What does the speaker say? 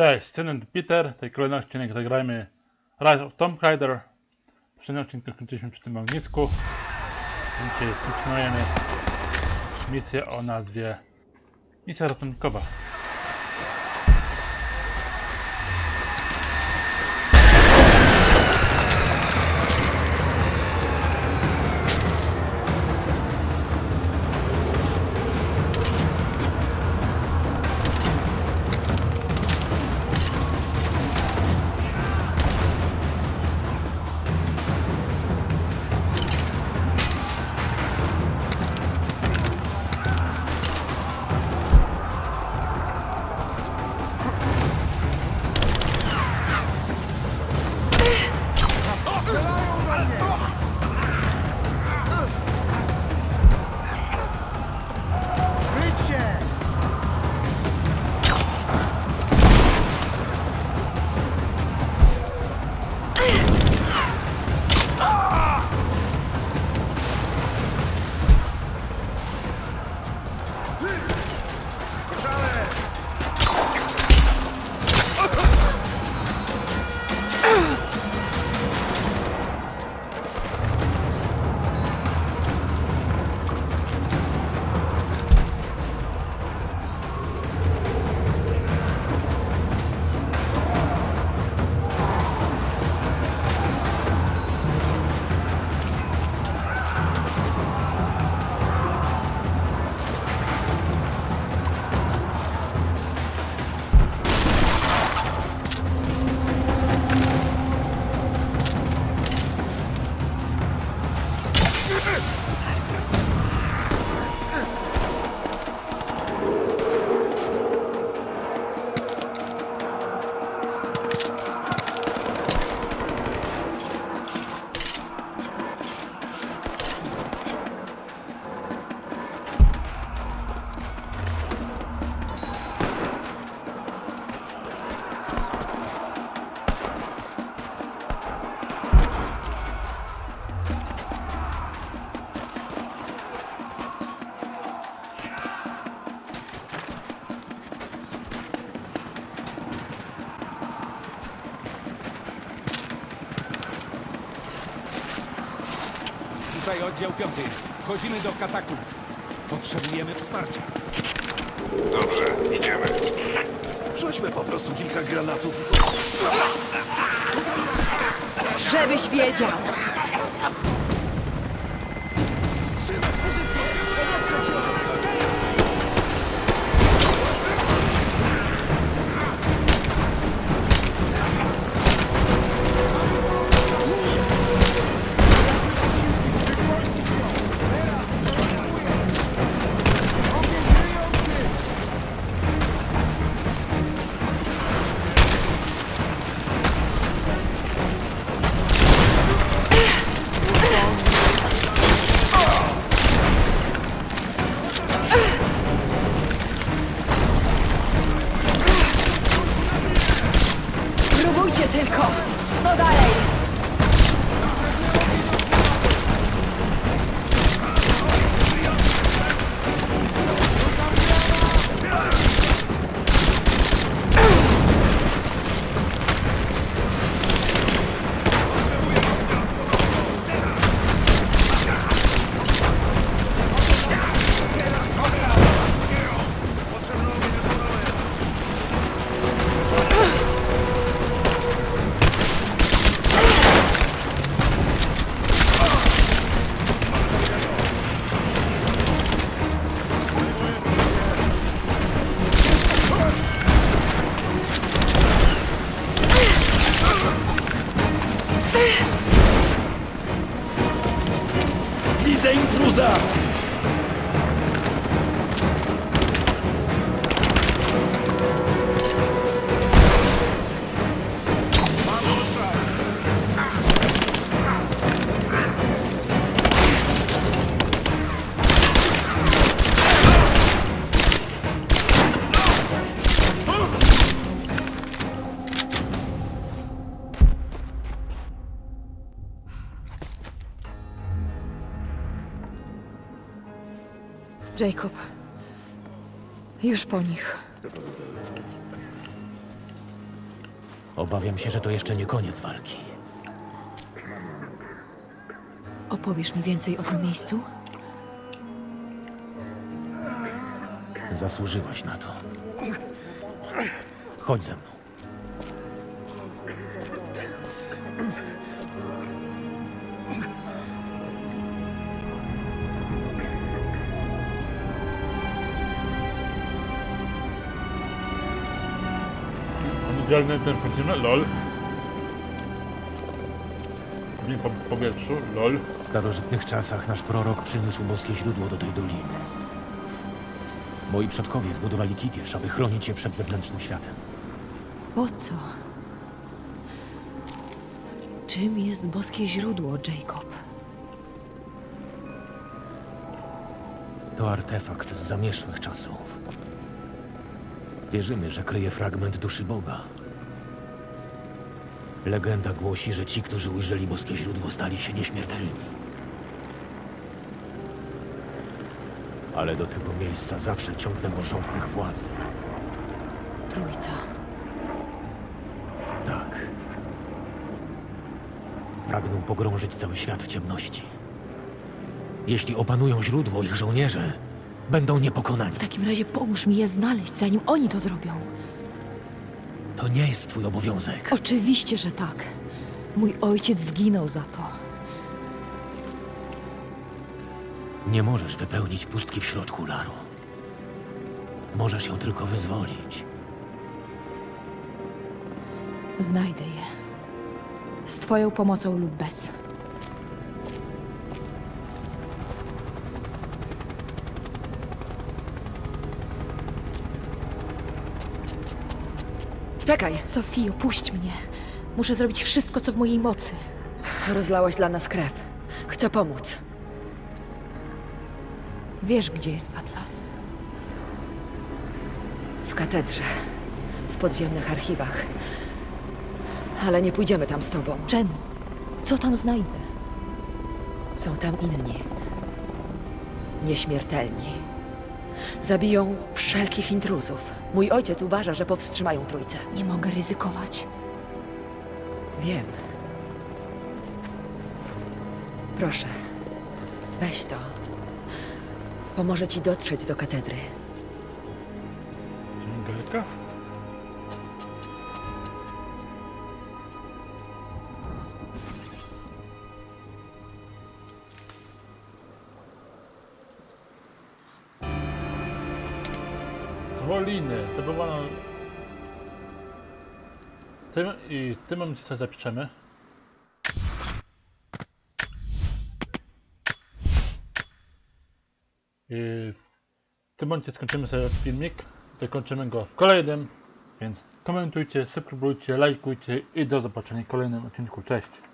Cześć, Cynent Peter. Tej kolejności odcinek zagrajmy Rise of Tomb Raider. W poprzednim odcinku skończyliśmy przy tym ognisku. Dzisiaj kontynuujemy misję o nazwie Misja ratunkowa. Tutaj oddział piąty. Wchodzimy do katakumb. Potrzebujemy wsparcia. Dobrze, idziemy. Rzućmy po prostu kilka granatów. Żebyś wiedział. Jacob. Już po nich. Obawiam się, że to jeszcze nie koniec walki. Opowiesz mi więcej o tym miejscu? Zasłużyłaś na to. Chodź ze mną. Niedzielny ten kończymy, lol. Dzień po powietrzu, lol. W starożytnych czasach nasz prorok przyniósł boskie źródło do tej doliny. Moi przodkowie zbudowali Kitież, aby chronić je przed zewnętrznym światem. Po co? Czym jest boskie źródło, Jacob? To artefakt z zamierzchłych czasów. Wierzymy, że kryje fragment duszy Boga. Legenda głosi, że ci, którzy ujrzeli boskie źródło, stali się nieśmiertelni. Ale do tego miejsca zawsze ciągnęło rządnych władz. Trójca. Tak. Pragną pogrążyć cały świat w ciemności. Jeśli opanują źródło, ich żołnierze będą niepokonani. W takim razie pomóż mi je znaleźć, zanim oni to zrobią. To nie jest twój obowiązek. Oczywiście, że tak. Mój ojciec zginął za to. Nie możesz wypełnić pustki w środku, Laro. Możesz ją tylko wyzwolić. Znajdę je. Z twoją pomocą lub bez. Czekaj, Sofio, puść mnie. Muszę zrobić wszystko, co w mojej mocy. rozlałaś dla nas krew. Chcę pomóc. Wiesz, gdzie jest Atlas. W katedrze. W podziemnych archiwach. Ale nie pójdziemy tam z tobą. Czemu? Co tam znajdę? Są tam inni. Nieśmiertelni. Zabiją wszelkich intruzów. Mój ojciec uważa, że powstrzymają trójcę. Nie mogę ryzykować. Wiem. Proszę. Weź to. Pomoże ci dotrzeć do katedry. Angelka? Była na... Tym, I tym momencie sobie zapiszemy. I w tym momencie skończymy sobie filmik. Dokończymy go w kolejnym. Więc komentujcie, subskrybujcie, lajkujcie i do zobaczenia w kolejnym odcinku. Cześć!